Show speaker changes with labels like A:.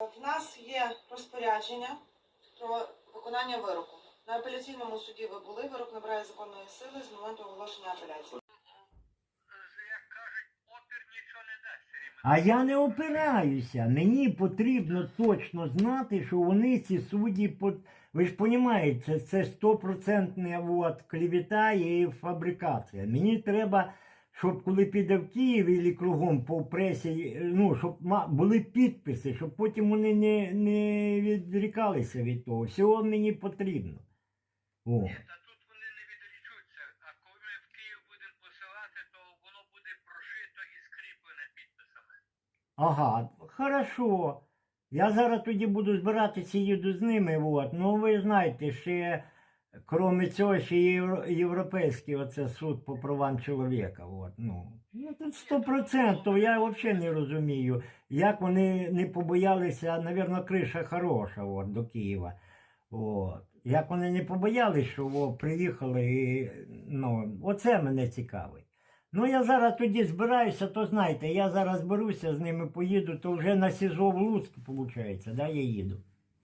A: В нас є розпорядження про виконання вироку. На апеляційному суді ви були, вирок набирає законної сили з моменту оголошення апеляції.
B: А я не опираюся. Мені потрібно точно знати, що вони ці судді по. Ви ж розумієте, це стопроцентна от, клівета і фабрикація. Мені треба, щоб коли піде в Київ і кругом по пресі, ну, щоб були підписи, щоб потім вони не, не відрікалися від того. Всього мені потрібно. О.
C: Ні, та тут вони не відрічуться. А коли ми в Київ будемо посилати, то воно буде прошито і скріплене підписами.
B: Ага, хорошо. Я зараз тоді буду збиратися і їду з ними. От. Ну ви знаєте, ще крім цього, ще європейський оце суд по правам чоловіка. От. Ну, ну тут сто процентів. Я взагалі не розумію, як вони не побоялися, навірно, криша хороша от, до Києва. От. Як вони не побоялися, що о, приїхали і ну, оце мене цікавить. Ну, я зараз тоді збираюся, то знаєте, я зараз беруся з ними поїду, то вже на СІЗО в Луцьк, виходить, да, я їду.